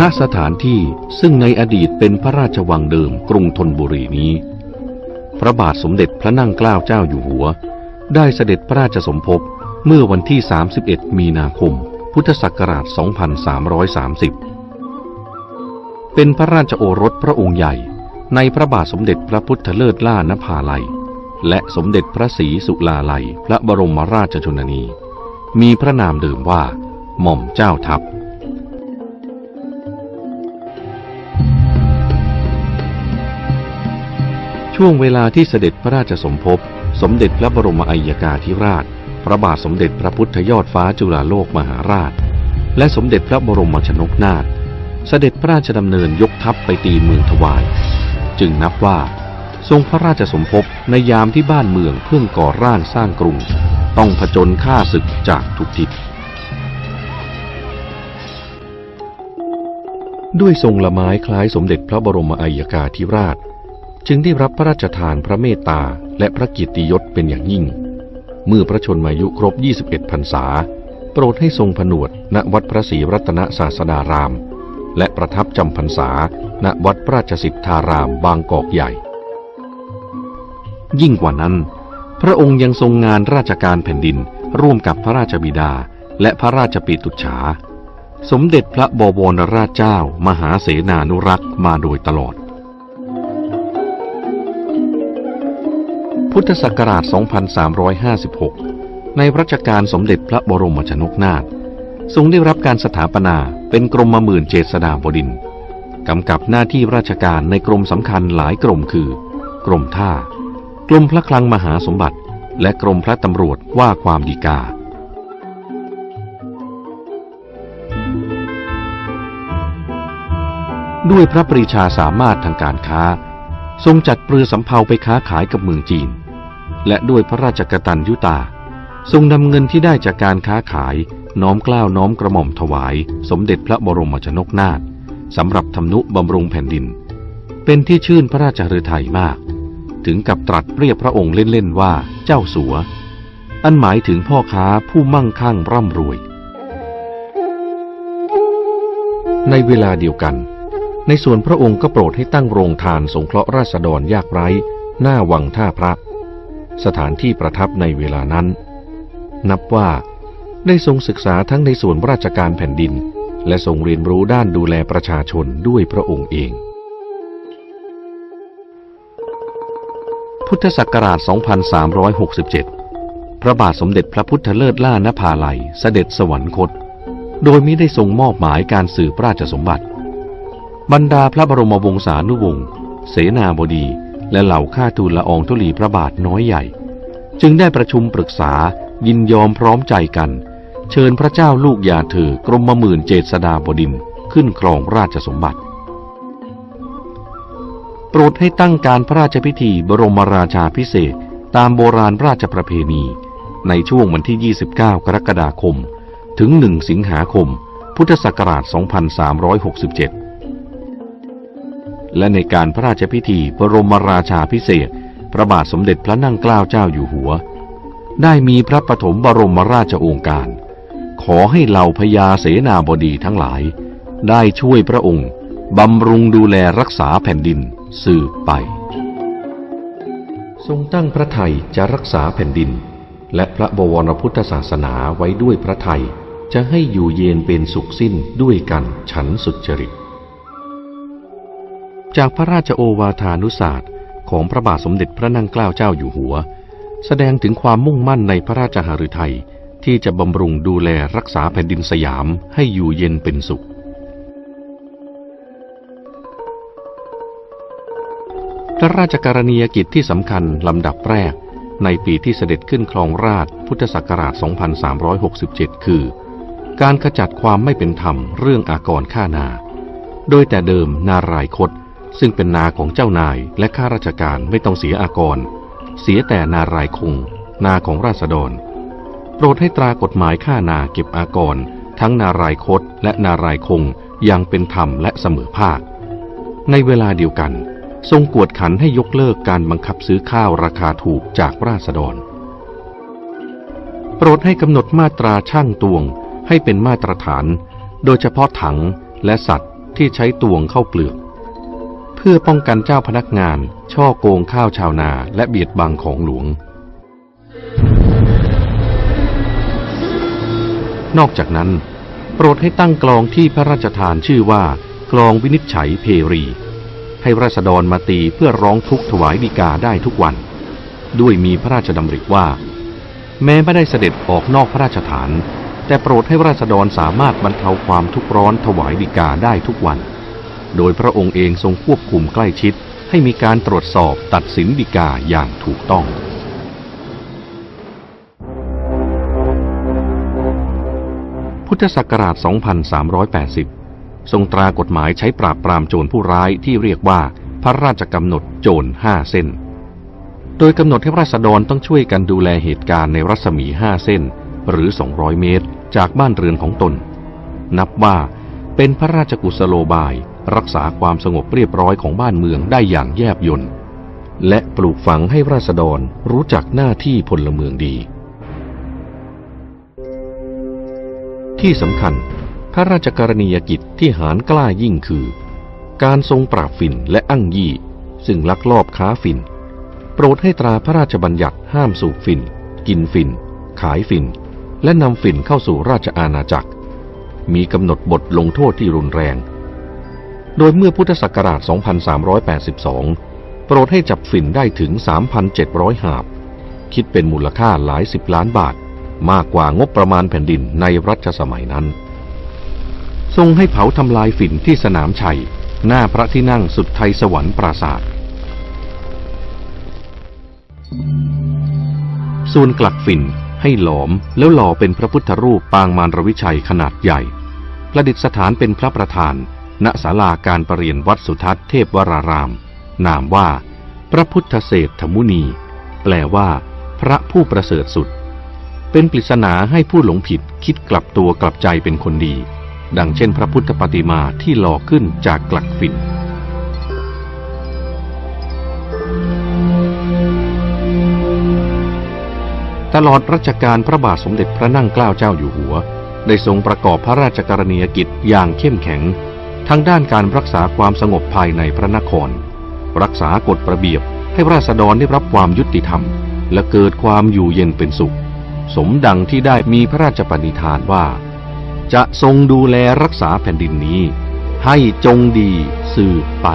ณสถานที่ซึ่งในอดีตเป็นพระราชวังเดิมกรุงธนบุรีนี้ พระบาทสมเด็จพระนั่งเกล้าเจ้าอยู่หัว ได้เสด็จพระราชสมภพเมื่อวันที่ 31 มีนาคม พุทธศักราช 2330 เป็นพระราชโอรสพระองค์ใหญ่ในพระบาทสมเด็จพระพุทธเลิศล่านภาลัย และสมเด็จพระศรีสุลาลัย พระบรมราชชนนี มีพระนามเดิมว่า หม่อมเจ้าทัพ ช่วงเวลาที่เสด็จพระราชสมภพ สมเด็จพระบรมอัยกาธิราช พระบาทสมเด็จพระพุทธยอดฟ้าจุฬาโลกมหาราช และสมเด็จพระบรมชนกนาถ เสด็จพระราชดำเนินยกทัพไปตีเมืองถวาย จึงนับว่า ทรงพระราชสมภพในยามที่บ้านเมืองเพิ่งก่อร่างสร้างกรุง ต้องผจญฆ่าศึกจากทุกทิศด้วยทรงละไม้คล้ายสมเด็จพระบรมอัยกาธิราช จึงได้รับพระราชทานพระเมตตาและพระกียรติยศเป็นอย่างยิ่ง เมื่อพระชนมายุครบ 21พรรษา โปรดให้ทรงผนวดณวัดพระศรีรัตนศาสดาราม และประทับจำพรรษาณวัดพระราชสิทธารามบางกอกใหญ่ ยิ่งกว่านั้น พระองค์ยังทรงงานราชการแผ่นดินร่วมกับพระราชบิดาและพระราชปิตุฉา สมเด็จพระบวรราชเจ้า มหาเสนานุรักษ์มาโดยตลอด พุทธศักราช 2356 ในรัชกาลสมเด็จพระบรมชนกนาถทรงได้รับการสถาปนาเป็นกรมหมื่นเจษฎาบดินกำกับหน้าที่ราชการในกรมสำคัญหลายกรมคือ กรมท่า กรมพระคลังมหาสมบัติ และกรมพระตำรวจว่าความดีกา ด้วยพระปรีชาสามารถทางการค้า ทรงจัดเรือสำเภาไปค้าขายกับเมืองจีน และด้วยพระราชกตัญญูตา ทรงนำเงินที่ได้จากการค้าขาย น้อมกล้าวน้อมกระหม่อมถวาย สมเด็จพระบรมชนกนาถสำหรับทำนุบำรุงแผ่นดิน เป็นที่ชื่นพระราชฤทัยมาก ถึงกับตรัสเรียกพระองค์เล่น ๆ ว่าเจ้าสัว อันหมายถึงพ่อค้าผู้มั่งคั่งร่ำรวย ในเวลาเดียวกัน ในส่วนพระองค์ก็โปรดให้ตั้งโรงทานสงเคราะห์ราษฎรยากไร้ หน้าวังท่าพระ สถานที่ประทับในเวลานั้น นับว่าได้ทรงศึกษาทั้งในส่วนราชการแผ่นดิน และทรงเรียนรู้ด้านดูแลประชาชนด้วยพระองค์เอง พุทธศักราช 2367 พระบาทสมเด็จพระพุทธเลิศล่านภาลัยเสด็จสวรรคต โดยมิได้ทรงมอบหมายการสืบราชสมบัติ บรรดาพระบรมวงศานุวงศ์เสนาบดี และเหล่าข้าทูลละอองธุลีพระบาทน้อยใหญ่ จึงได้ประชุมปรึกษายินยอมพร้อมใจกัน เชิญพระเจ้าลูกยาเธอกรมหมื่นเจษฎาบดินขึ้นครองราชสมบัติ โปรดให้ตั้งการพระราชพิธีบรมราชาพิเศษตามโบราณราชประเพณี ในช่วงวันที่ 29 กรกฎาคม ถึง 1 สิงหาคม พุทธศักราช 2367 และในการพระราชพิธีบรมราชาพิเศษ พระบาทสมเด็จพระนั่งเกล้าเจ้าอยู่หัว ได้มีพระปฐมบรมราชโองการ ขอให้เหล่าพญาเสนาบดีทั้งหลาย ได้ช่วยพระองค์บำรุงดูแลรักษาแผ่นดินสืบไป ทรงตั้งพระไทยจะรักษาแผ่นดิน และพระบวรพุทธศาสนาไว้ด้วยพระไทยจะให้อยู่เย็นเป็นสุขสิ้นด้วยกันฉันสุจริต จากพระราชโอวาทานุศาสตร์ของพระบาทสมเด็จพระนั่งเกล้าเจ้าอยู่หัว แสดงถึงความมุ่งมั่นในพระราชหฤทัยที่จะบำรุงดูแลรักษาแผ่นดินสยามให้อยู่เย็นเป็นสุข พระราชกรณียกิจที่สำคัญลำดับแรก ในปีที่เสด็จขึ้นครองราชพุทธศักราช 2367 คือ การขจัดความไม่เป็นธรรมเรื่องอากรค่านา โดยแต่เดิมนารายคต ซึ่งเป็นนาของเจ้านายและข้าราชการไม่ต้องเสียอากร เสียแต่นารายคง นาของราษฎร โปรดให้ตรากฎหมายค่านาเก็บอากร ทั้งนารายคตและนารายคงอย่างเป็นธรรมและเสมอภาค ในเวลาเดียวกัน ทรงกวดขันให้ยกเลิกการบังคับซื้อข้าวราคาถูกจากราษฎร โปรดให้กำหนดมาตราช่างตวงให้เป็นมาตรฐาน โดยเฉพาะถังและสัตว์ที่ใช้ตวงเข้าเปลือก พื่อป้องกันเจ้าพนักงาน ช่อโกงข้าวชาวนาและเบียดบังของหลวง นอกจากนั้น โปรดให้ตั้งกลองที่พระราชทานชื่อว่ากลองวินิจฉัยเพรี ให้ราษฎรมาตีเพื่อร้องทุกข์ถวายดีกาได้ทุกวัน ด้วยมีพระราชดำริว่า แม้ไม่ได้เสด็จออกนอกพระราชฐาน แต่โปรดให้ราษฎรสามารถบรรเทาความทุกข์ร้อนถวายดีกาได้ทุกวัน โดยพระองค์เองทรงควบคุมใกล้ชิด ให้มีการตรวจสอบตัดสินดีกาอย่างถูกต้องพุทธศักราช 2380 ทรงตรากฎหมายใช้ปราบปรามโจรผู้ร้ายที่เรียกว่าพระราชกำหนดโจรห้าเส้น โดยกำหนดให้ราษฎรต้องช่วยกันดูแลเหตุการณ์ในรัศมีห้าเส้น หรือ 200 เมตร จากบ้านเรือนของตน นับว่าเป็นพระราชกุศโลบาย รักษาความสงบเรียบร้อยของบ้านเมืองได้อย่างแยบยลและปลูกฝังให้ราษฎรรู้จักหน้าที่พลเมืองดี ที่สำคัญ พระราชกรณียกิจที่หารกล้ายิ่งคือ การทรงปราบฝิ่นและอั้งยี่ ซึ่งลักลอบค้าฝิ่น โปรดให้ตราพระราชบัญญัติห้ามสูบฝิ่น กินฝิ่น ขายฝิ่น และนำฝิ่นเข้าสู่ราชอาณาจักร มีกำหนดบทลงโทษที่รุนแรง โดยเมื่อพุทธศักราช 2382 โปรดให้จับฝิ่นได้ถึง 3,700 หาบ คิดเป็นมูลค่าหลายสิบล้านบาท มากกว่างบประมาณแผ่นดินในรัชสมัยนั้น ทรงให้เผาทำลายฝิ่นที่สนามชัย หน้าพระที่นั่งสุดไทยสวรรค์ปราศาสตร์ส่วนกลักฝิ่นให้หลอมแล้วหล่อเป็นพระพุทธรูปปางมารวิชัยขนาดใหญ่ ประดิษฐานเป็นพระประธาน ณศาลาการประเรียนวัดสุทัศน์เทพวราราม นามว่า พระพุทธเศรษฐมุนี แปลว่า พระผู้ประเสริฐสุด เป็นปริศนาให้ผู้หลงผิดคิดกลับตัวกลับใจเป็นคนดี ดังเช่น พระพุทธปฏิมาที่หล่อขึ้นจากกลักฝิ่นตลอดรัชกาลพระบาทสมเด็จพระนั่งเกล้าเจ้าอยู่หัว ได้ทรงประกอบพระราชกรณียกิจอย่างเข้มแข็ง ทั้งด้านการรักษาความสงบภายในพระนคร รักษากฎระเบียบให้ราษฎรได้รับความยุติธรรม และเกิดความอยู่เย็นเป็นสุข สมดังที่ได้มีพระราชปณิธานว่า จะทรงดูแลรักษาแผ่นดินนี้ ให้จงดีสืบไป